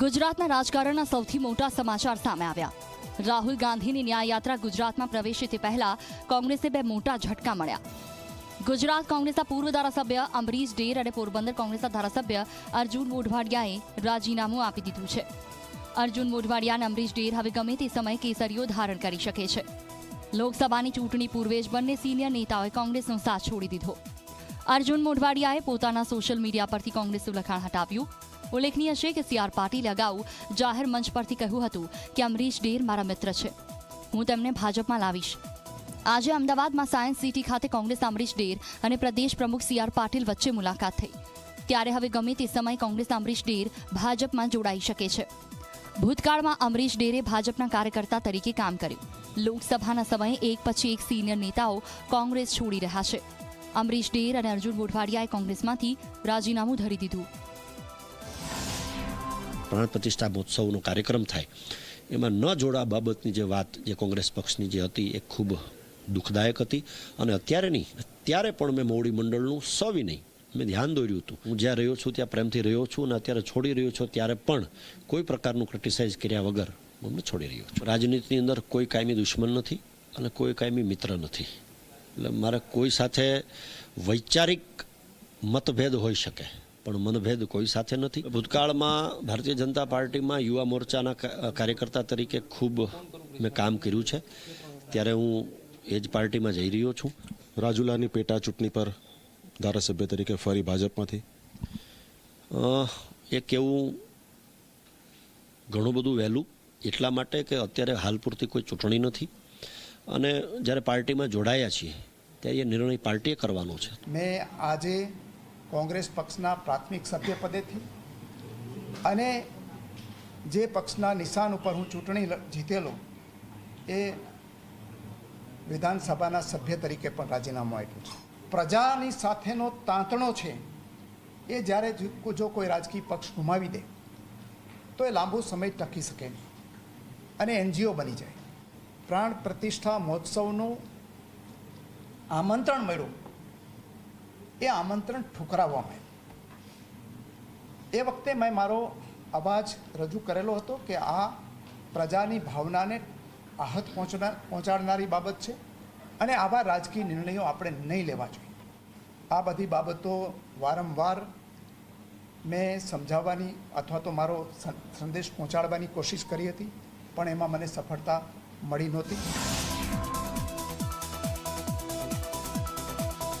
ગુજરાતના રાજકારણના સૌથી મોટા સમાચાર સામે આવ્યા. રાહુલ ગાંધીની ન્યાય યાત્રા ગુજરાતમાં પ્રવેશે તે પહેલા કોંગ્રેસે બે મોટા ઝટકા મળ્યા. ગુજરાત કોંગ્રેસના પૂર્વ ધારાસભ્ય અમરીશ ડેર અને પોરબંદર કોંગ્રેસના ધારાસભ્ય અર્જુન મોઢવાડિયાએ રાજીનામું આપી દીધું છે. અર્જુન મોઢવાડિયા અને અમરીશ ડેર હવે ગમે તે સમયે કેસરીઓ ધારણ કરી શકે છે. લોકસભાની ચૂંટણી પૂર્વે જ બંને સિનિયર નેતાઓએ કોંગ્રેસનો સાથ છોડી દીધો. અર્જુન મોઢવાડિયાએ પોતાના સોશિયલ મીડિયા પરથી કોંગ્રેસનું લખાણ હટાવ્યું. ઉલ્લેખનીય છે કે સીઆર પાટીલે અગાઉ જાહેર મંચ પરથી કહ્યું હતું કે અમરીશ ડેર મારા મિત્ર છે. હું તેમને ભાજપમાં લાવીશ. આજે અમદાવાદમાં સાયન્સ સિટી ખાતે કોંગ્રેસ અમરીશ ડેર અને પ્રદેશ પ્રમુખ સીઆર પાટીલ વચ્ચે મુલાકાત થઈ. ત્યારે હવે ગમે તે સમયે કોંગ્રેસ અમરીશ ડેર ભાજપમાં જોડાઈ શકે છે. ભૂતકાળમાં અમરીશ ડેરે ભાજપના કાર્યકર્તા તરીકે કામ કર્યું. લોકસભાના સમયે એક પછી એક સિનિયર નેતાઓ કોંગ્રેસ છોડી રહ્યા છે. અમરીશ ડેર અને અર્જુન મોઢવાડિયાએ કોંગ્રેસમાંથી રાજીનામું ધરી દીધું. પ્રાણ પ્રતિષ્ઠા મહોત્સવનો કાર્યક્રમ થાય. એમાં ન જોડા બાબતની જે વાત જે કોંગ્રેસ પક્ષની જે હતી એ ખૂબ દુઃખદાયક હતી અને અત્યારે નહીં, અત્યારે પણ મેં મોવડી મંડળનું સવિનય મેં ધ્યાન દોર્યું હતું. હું જ્યાં રહ્યો છું ત્યાં પ્રેમથી રહ્યો છું અને અત્યારે છોડી રહ્યો છું, ત્યારે પણ કોઈ પ્રકારનું ક્રિટિસાઇઝ કર્યા વગર હું એમને છોડી રહ્યો છું. રાજનીતિની અંદર કોઈ કાયમી દુશ્મન નથી અને કોઈ કાયમી મિત્ર નથી. એટલે મારે કોઈ સાથે વૈચારિક મતભેદ હોઈ શકે. પણ મનભેદ કોઈ સાથે નથી. ભૂતકાળમાં ભારતીય જનતા પાર્ટીમાં યુવા મોરચાના કાર્યકર્તા તરીકે ખૂબ મેં કામ કર્યું છે. ત્યારે હું એ જ પાર્ટીમાં જઈ રહ્યો છું. રાજુલાની પેટા ચૂંટણી પર ધારાસભ્ય તરીકે ફરી ભાજપમાંથી? અ, એ કેવું ઘણું બધું વહેલું. એટલા માટે કે અત્યારે હાલ પૂરતી કોઈ ચૂંટણી નથી. અને જ્યારે પાર્ટીમાં જોડાયા છીએ ત્યારે એ નિર્ણય પાર્ટીએ કરવાનો છે. મેં આજે કોંગ્રેસ પક્ષના પ્રાથમિક સભ્ય પદેથી અને જે પક્ષના નિશાન ઉપર હું ચૂંટણી જીતેલો એ વિધાનસભાના સભ્ય તરીકે પણ રાજીનામું આપ્યું છે. પ્રજાની સાથેનો તાંતણો છે એ જ્યારે જો- કોઈ રાજકીય પક્ષ ગુમાવી દે, તો એ લાંબો સમય ટકી શકે અને એનજીઓ બની જાય. પ્રાણ પ્રતિષ્ઠા મહોત્સવનું આમંત્રણ મળ્યું એ આમંત્રણ ઠુકરાવવામાં આવ્યું. એ વખતે મેં મારો અવાજ રજૂ કરેલો હતો કે આ પ્રજાની ભાવનાને આહત પહોંચનાર પહોંચાડનારી બાબત છે અને આવા રાજકીય નિર્ણયો આપણે નહીં લેવા જોઈએ. આ બધી બાબતો વારંવાર મેં સમજાવવાની અથવા તો મારો સંદેશ પહોંચાડવાની કોશિશ કરી હતી, પણ એમાં મને સફળતા મળી નહોતી.